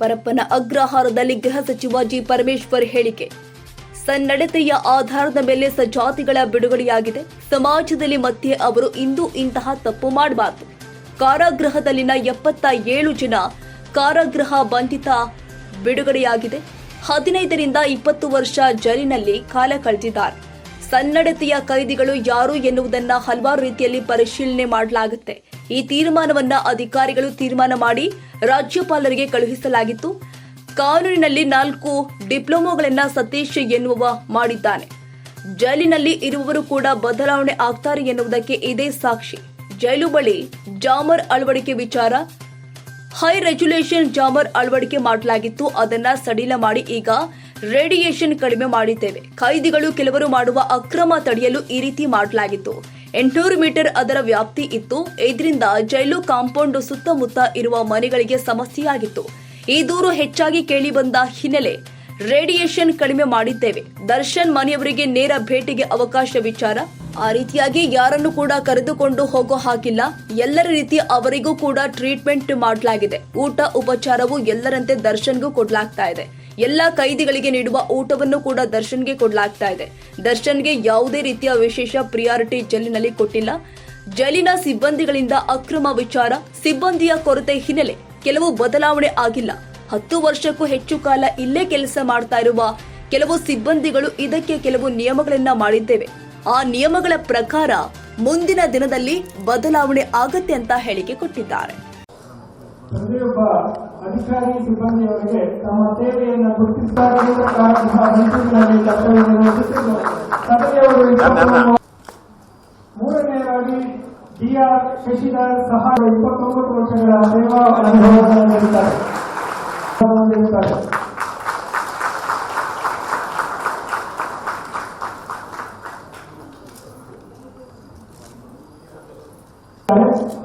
ಪರಪ್ಪನ ಅಗ್ರಹಾರದಲ್ಲಿ ಗೃಹ ಸಚಿವ ಜಿ ಪರಮೇಶ್ವರ್ ಹೇಳಿಕೆ. ಸನ್ನಡತೆಯ ಆಧಾರದ ಮೇಲೆ ಸಜಾತಿಗಳ ಬಿಡುಗಡೆಯಾಗಿದೆ. ಸಮಾಜದಲ್ಲಿ ಮತ್ತೆ ಅವರು ಇಂದು ಇಂತಹ ತಪ್ಪು ಮಾಡಬಾರದು. ಕಾರಾಗೃಹದಲ್ಲಿನ ಎಪ್ಪತ್ತ ಏಳು ಜನ ಕಾರಾಗೃಹ ಬಂಧಿತ ಬಿಡುಗಡೆಯಾಗಿದೆ. ಹದಿನೈದರಿಂದ ಇಪ್ಪತ್ತು ವರ್ಷ ಜೈಲಿನಲ್ಲಿ ಕಾಲ ಕಳೆದಿದ್ದಾರೆ. ಸನ್ನಡತೆಯ ಕೈದಿಗಳು ಯಾರು ಎನ್ನುವುದನ್ನ ಹಲವಾರು ರೀತಿಯಲ್ಲಿ ಪರಿಶೀಲನೆ ಮಾಡಲಾಗುತ್ತೆ. ಈ ತೀರ್ಮಾನವನ್ನ ಅಧಿಕಾರಿಗಳು ತೀರ್ಮಾನ ಮಾಡಿ ರಾಜ್ಯಪಾಲರಿಗೆ ಕಳುಹಿಸಲಾಗಿತ್ತು. ಕಾನೂನಿನಲ್ಲಿ ನಾಲ್ಕು ಡಿಪ್ಲೊಮೊಗಳನ್ನ ಸತೀಶ್ ಎನ್ನುವ ಮಾಡಿದ್ದಾನೆ. ಜೈಲಿನಲ್ಲಿ ಇರುವವರು ಕೂಡ ಬದಲಾವಣೆ ಆಗ್ತಾರೆ ಎನ್ನುವುದಕ್ಕೆ ಇದೇ ಸಾಕ್ಷಿ. ಜೈಲು ಬಳಿ ಜಾಮರ್ ಅಳವಡಿಕೆ ವಿಚಾರ. ಹೈ ರೆಗ್ಯುಲೇಷನ್ ಜಾಮರ್ ಅಳವಡಿಕೆ ಮಾಡಲಾಗಿತ್ತು. ಅದನ್ನ ಸಡಿಲ ಮಾಡಿ ಈಗ ರೇಡಿಯೇಷನ್ ಕಡಿಮೆ ಮಾಡಿದ್ದೇವೆ. ಕೈದಿಗಳು ಕೆಲವರು ಮಾಡುವ ಅಕ್ರಮ ತಡೆಯಲು ಈ ರೀತಿ ಮಾಡಲಾಗಿತ್ತು. ಎಂಟುನೂರು ಮೀಟರ್ ಅದರ ವ್ಯಾಪ್ತಿ ಇತ್ತು. ಇದರಿಂದ ಜೈಲು ಕಾಂಪೌಂಡ್ ಸುತ್ತಮುತ್ತ ಇರುವ ಮನೆಗಳಿಗೆ ಸಮಸ್ಯೆಯಾಗಿತ್ತು. ಈ ದೂರು ಹೆಚ್ಚಾಗಿ ಕೇಳಿ ಬಂದ ಹಿನ್ನೆಲೆ ರೇಡಿಯೇಷನ್ ಕಡಿಮೆ ಮಾಡಿದ್ದೇವೆ. ದರ್ಶನ್ ಮನೆಯವರಿಗೆ ನೇರ ಭೇಟಿಗೆ ಅವಕಾಶ ವಿಚಾರ. ಆ ರೀತಿಯಾಗಿ ಯಾರನ್ನು ಕೂಡ ಕರೆದುಕೊಂಡು ಹೋಗೋ ಹಾಕಿಲ್ಲ ಎಲ್ಲರ ರೀತಿ ಅವರಿಗೂ ಕೂಡ ಟ್ರೀಟ್ಮೆಂಟ್ ಮಾಡಲಾಗಿದೆ. ಊಟ, ಉಪಚಾರವು ಎಲ್ಲರಂತೆ ದರ್ಶನ್ಗೂ ಕೊಡ್ಲಾಗ್ತಾ ಇದೆ. ಎಲ್ಲಾ ಕೈದಿಗಳಿಗೆ ನೀಡುವ ಊಟವನ್ನು ಕೂಡ ದರ್ಶನ್ಗೆ ಕೊಡಲಾಗ್ತಾ ಇದೆ. ದರ್ಶನ್ಗೆ ಯಾವುದೇ ರೀತಿಯ ವಿಶೇಷ ಪ್ರಿಯಾರಿಟಿ ಜೈಲಿನಲ್ಲಿ ಕೊಟ್ಟಿಲ್ಲ. ಜೈಲಿನ ಸಿಬ್ಬಂದಿಗಳಿಂದ ಅಕ್ರಮ ವಿಚಾರ, ಸಿಬ್ಬಂದಿಯ ಕೊರತೆ ಹಿನ್ನೆಲೆ ಕೆಲವು ಬದಲಾವಣೆ ಆಗಿಲ್ಲ. ಹತ್ತು ವರ್ಷಕ್ಕೂ ಹೆಚ್ಚು ಕಾಲ ಇಲ್ಲೇ ಕೆಲಸ ಮಾಡ್ತಾ ಇರುವ ಕೆಲವು ಸಿಬ್ಬಂದಿಗಳು ಇದಕ್ಕೆ ಕೆಲವು ನಿಯಮಗಳನ್ನ ಮಾಡಿದ್ದೇವೆ. ಆ ನಿಯಮಗಳ ಪ್ರಕಾರ ಮುಂದಿನ ದಿನದಲ್ಲಿ ಬದಲಾವಣೆ ಆಗತ್ತೆ ಅಂತ ಹೇಳಿಕೆ ಕೊಟ್ಟಿದ್ದಾರೆ. ಪ್ರತಿಯೊಬ್ಬ ಅಧಿಕಾರಿ ಸಿಬ್ಬಂದಿಯವರಿಗೆ ತಮ್ಮ ಸೇವೆಯನ್ನು ಗುರುತಿಸಲಾಗಿರುವ ಹಂತಗಳಲ್ಲಿ ಕರ್ತವ್ಯ ನಿರ್ವಹಿಸುತ್ತಿದ್ದು ಸಭೆಯವರು ಮೂರನೆಯದಾಗಿ ಡಿಆರ್ ಶಶಿಧರ್ ಸಹ ಇಪ್ಪತ್ತೊಂಬತ್ತು ವರ್ಷಗಳ ಸೇವಾ ಅನುಭವಗಳನ್ನು ಹೊಂದಿರುತ್ತಾರೆ.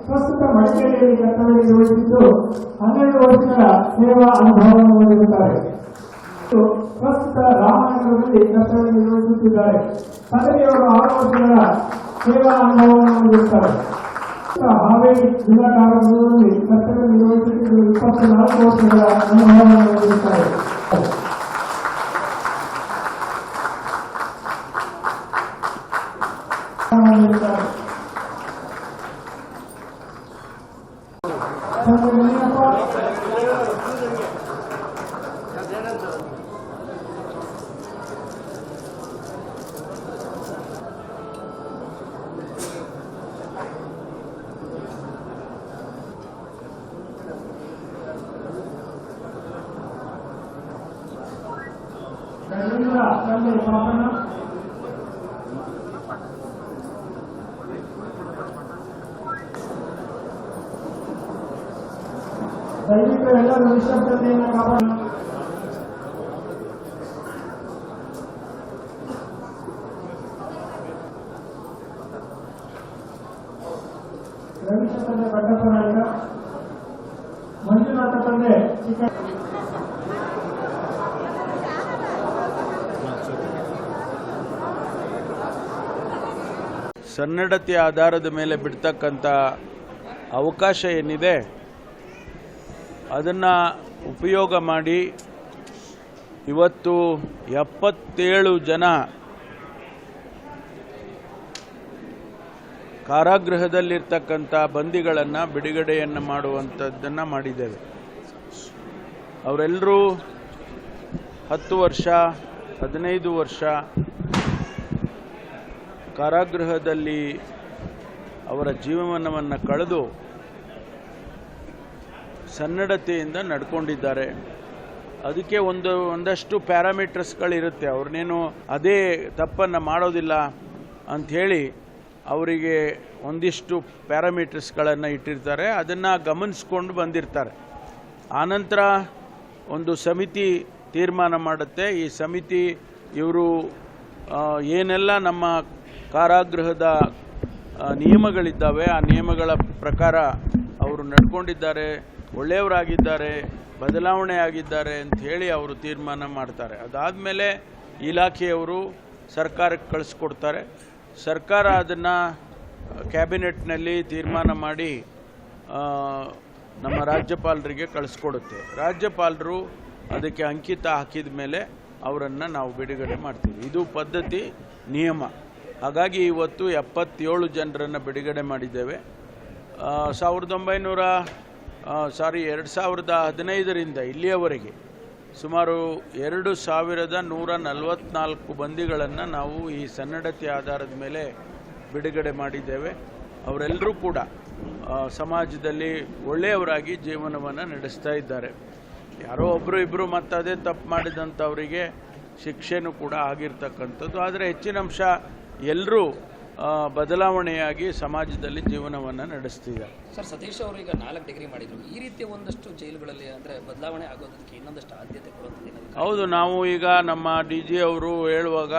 ಪ್ರಸ್ತುತ ಮಡಿಕೇರಿಯಲ್ಲಿ ಕರ್ತವ್ಯ ನಿರ್ವಹಿಸಿದ್ದು ಹನ್ನೆರಡು ವರ್ಷಗಳ ಸೇವಾ ಅನುಭವವನ್ನು ಹೊಂದಿರುತ್ತಾರೆ. ಪ್ರಸ್ತುತ ರಾಮನಗರದಲ್ಲಿ ಕರ್ತವ್ಯ ನಿರ್ವಹಿಸುತ್ತಿದ್ದಾರೆ. ಪದವಿಯವರು ಆರು ವರ್ಷಗಳ ಸೇವಾ ಅನುಭವವನ್ನು ಹೊಂದಿರುತ್ತಾರೆ. ಹಾವೇರಿ ಜಿಲ್ಲಾ ಕಾರಾಗೃಹದಲ್ಲಿ ಕರ್ತವ್ಯ ನಿರ್ವಹಿಸುತ್ತಿದ್ದು ಇಪ್ಪತ್ತು ನಾಲ್ಕು ವರ್ಷಗಳ ಅನುಭವವನ್ನು ಹೊಂದಿರುತ್ತಾರೆ. ದಯವಿಟ್ಟು ಎಲ್ಲರೂ ನಿಶ್ಶಬ್ದತೆಯನ್ನು ಕಾಪಾಡ ರವೀಶ್ ತಂದೆ ಬಡ್ಡಪ್ಪ ನಾಯಕ ಮಂಜುನಾಥ ತಂದೆ ಚಿಕ್ಕ ಸನ್ನಡತೆಯ ಆಧಾರದ ಮೇಲೆ ಬಿಡ್ತಕ್ಕಂಥ ಅವಕಾಶ ಏನಿದೆ, ಅದನ್ನು ಉಪಯೋಗ ಮಾಡಿ ಇವತ್ತು ಎಪ್ಪತ್ತೇಳು ಜನ ಕಾರಾಗೃಹದಲ್ಲಿರ್ತಕ್ಕಂಥ ಬಂದಿಗಳನ್ನು ಬಿಡುಗಡೆಯನ್ನು ಮಾಡುವಂಥದ್ದನ್ನು ಮಾಡಿದ್ದೇವೆ. ಅವರೆಲ್ಲರೂ ಹತ್ತು ವರ್ಷ, ಹದಿನೈದು ವರ್ಷ ಕಾರಾಗೃಹದಲ್ಲಿ ಅವರ ಜೀವನವನ್ನು ಕಳೆದು ಸನ್ನಡತೆಯಿಂದ ನಡ್ಕೊಂಡಿದ್ದಾರೆ. ಅದಕ್ಕೆ ಒಂದು, ಒಂದಷ್ಟು ಪ್ಯಾರಾಮೀಟರ್ಸ್ಗಳಿರುತ್ತೆ. ಅವ್ರನ್ನೇನು ಅದೇ ತಪ್ಪನ್ನು ಮಾಡೋದಿಲ್ಲ ಅಂಥೇಳಿ ಅವರಿಗೆ ಒಂದಿಷ್ಟು ಪ್ಯಾರಾಮೀಟರ್ಸ್ಗಳನ್ನು ಇಟ್ಟಿರ್ತಾರೆ. ಅದನ್ನು ಗಮನಿಸ್ಕೊಂಡು ಬಂದಿರ್ತಾರೆ. ಆನಂತರ ಒಂದು ಸಮಿತಿ ತೀರ್ಮಾನ ಮಾಡುತ್ತೆ. ಈ ಸಮಿತಿ ಇವರು ಏನೆಲ್ಲ ನಮ್ಮ ಕಾರಾಗೃಹದ ನಿಯಮಗಳಿದ್ದಾವೆ. ಆ ನಿಯಮಗಳ ಪ್ರಕಾರ ಅವರು ನಡ್ಕೊಂಡಿದ್ದಾರೆ, ಒಳ್ಳೆಯವರಾಗಿದ್ದಾರೆ ಬದಲಾವಣೆ ಆಗಿದ್ದಾರೆ ಅಂತ ಹೇಳಿ ಅವರು ತೀರ್ಮಾನ ಮಾಡ್ತಾರೆ. ಅದಾದಮೇಲೆ ಇಲಾಖೆಯವರು ಸರ್ಕಾರಕ್ಕೆ ಕಳಿಸ್ಕೊಡ್ತಾರೆ. ಸರ್ಕಾರ ಅದನ್ನು ಕ್ಯಾಬಿನೆಟ್ನಲ್ಲಿ ತೀರ್ಮಾನ ಮಾಡಿ ನಮ್ಮ ರಾಜ್ಯಪಾಲರಿಗೆ ಕಳಿಸ್ಕೊಡುತ್ತೆ. ರಾಜ್ಯಪಾಲರು ಅದಕ್ಕೆ ಅಂಕಿತ ಹಾಕಿದ ಮೇಲೆ ಅವರನ್ನು ನಾವು ಬಿಡುಗಡೆ ಮಾಡ್ತೀವಿ. ಇದು ಪದ್ಧತಿ, ನಿಯಮ. ಹಾಗಾಗಿ ಇವತ್ತು ಎಪ್ಪತ್ತೇಳು ಜನರನ್ನು ಬಿಡುಗಡೆ ಮಾಡಿದ್ದೇವೆ. ಸಾವಿರದ ಒಂಬೈನೂರ ಸಾರಿ ಎರಡು ಸಾವಿರದ ಹದಿನೈದರಿಂದ ಇಲ್ಲಿಯವರೆಗೆ ಸುಮಾರು ಎರಡು ಸಾವಿರದ ನೂರ ನಲವತ್ತ್ನಾಲ್ಕು ಬಂದಿಗಳನ್ನು ನಾವು ಈ ಸನ್ನಡತೆ ಆಧಾರದ ಮೇಲೆ ಬಿಡುಗಡೆ ಮಾಡಿದ್ದೇವೆ. ಅವರೆಲ್ಲರೂ ಕೂಡ ಸಮಾಜದಲ್ಲಿ ಒಳ್ಳೆಯವರಾಗಿ ಜೀವನವನ್ನು ನಡೆಸ್ತಾ ಇದ್ದಾರೆ. ಯಾರೋ ಒಬ್ಬರು ಇಬ್ಬರು ಮತ್ತದೇ ತಪ್ಪು ಮಾಡಿದಂಥವರಿಗೆ ಶಿಕ್ಷೆನೂ ಕೂಡ ಆಗಿರ್ತಕ್ಕಂಥದ್ದು. ಆದರೆ ಹೆಚ್ಚಿನ ಅಂಶ ಎಲ್ಲರೂ ಬದಲಾವಣೆಯಾಗಿ ಸಮಾಜದಲ್ಲಿ ಜೀವನವನ್ನು ನಡೆಸ್ತಿದ್ದಾರೆ. ಸರ್ ಸತೀಶ್ ಅವರು ಈಗ ನಾಲ್ಕು ಡಿಗ್ರಿ ಮಾಡಿದರು. ಈ ರೀತಿ ಒಂದಷ್ಟು ಜೈಲುಗಳಲ್ಲಿ ಅಂದರೆ ಬದಲಾವಣೆ ಆಗೋದಕ್ಕೆ ಇನ್ನೊಂದಷ್ಟು ಆದ್ಯತೆ ಕೊಡುವಂಥದ್ದು ಹೌದು ನಾವು ಈಗ ನಮ್ಮ ಡಿ ಜಿ ಅವರು ಹೇಳುವಾಗ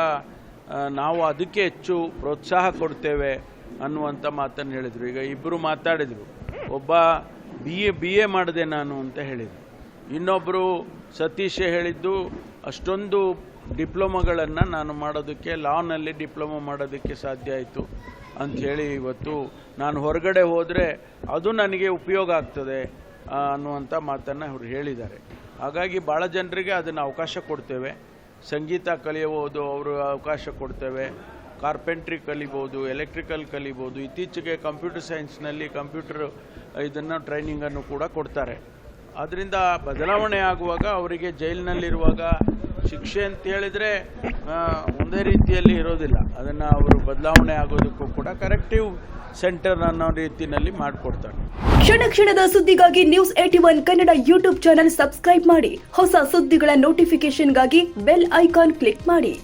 ನಾವು ಅದಕ್ಕೆ ಹೆಚ್ಚು ಪ್ರೋತ್ಸಾಹ ಕೊಡ್ತೇವೆ ಅನ್ನುವಂಥ ಮಾತನ್ನು ಹೇಳಿದರು. ಈಗ ಇಬ್ಬರು ಮಾತಾಡಿದರು. ಒಬ್ಬ ಬಿ ಎ ಬಿ ಎ ಮಾಡಿದೆ ನಾನು ಅಂತ ಹೇಳಿದರು. ಇನ್ನೊಬ್ಬರು ಸತೀಶ್ ಹೇಳಿದ್ದು ಅಷ್ಟೊಂದು ಡಿಪ್ಲೊಮೊಗಳನ್ನು ನಾನು ಮಾಡೋದಕ್ಕೆ, ಲಾನಲ್ಲಿ ಡಿಪ್ಲೊಮೊ ಮಾಡೋದಕ್ಕೆ ಸಾಧ್ಯ ಆಯಿತು ಅಂಥೇಳಿ ಇವತ್ತು ನಾನು ಹೊರಗಡೆ ಹೋದರೆ ಅದು ನನಗೆ ಉಪಯೋಗ ಆಗ್ತದೆ ಅನ್ನುವಂಥ ಮಾತನ್ನು ಅವರು ಹೇಳಿದ್ದಾರೆ. ಹಾಗಾಗಿ ಭಾಳ ಜನರಿಗೆ ಅದನ್ನು ಅವಕಾಶ ಕೊಡ್ತೇವೆ. ಸಂಗೀತ ಕಲಿಯಬಹುದು, ಅವರು ಅವಕಾಶ ಕೊಡ್ತೇವೆ. ಕಾರ್ಪೆಂಟ್ರಿ ಕಲಿಬೋದು ಎಲೆಕ್ಟ್ರಿಕಲ್ ಕಲಿಬೋದು ಇತ್ತೀಚೆಗೆ ಕಂಪ್ಯೂಟರ್ ಸೈನ್ಸ್ನಲ್ಲಿ ಕಂಪ್ಯೂಟರ್, ಇದನ್ನು ಟ್ರೈನಿಂಗನ್ನು ಕೂಡ ಕೊಡ್ತಾರೆ. ಆದ್ದರಿಂದ ಬದಲಾವಣೆ ಆಗುವಾಗ ಅವರಿಗೆ ಜೈಲಿನಲ್ಲಿರುವಾಗ ಶಿಕ್ಷೆ ಅಂತ ಹೇಳಿದರೆ ಒಂದೇ ರೀತಿಯಲ್ಲಿ ಇರೋದಿಲ್ಲ. ಅದನ್ನು ಅವರು ಬದಲಾವಣೆ ಆಗೋದಕ್ಕೂ ಕೂಡ ಕರೆಕ್ಟಿವ್ ಸೆಂಟರ್ ಅನ್ನೋ ರೀತಿಯಲ್ಲಿ ಮಾಡಿಕೊಡ್ತಾರೆ. ಕ್ಷಣ ಕ್ಷಣದ ಸುದ್ದಿಗಾಗಿ news at one Kannada YouTube channel subscribe ಮಾಡಿ. ಹೊಸ ಸುದ್ದಿಗಳ ನೋಟಿಫಿಕೇಶನ್ಗಾಗಿ ಬೆಲ್ ಐಕಾನ್ ಕ್ಲಿಕ್ ಮಾಡಿ.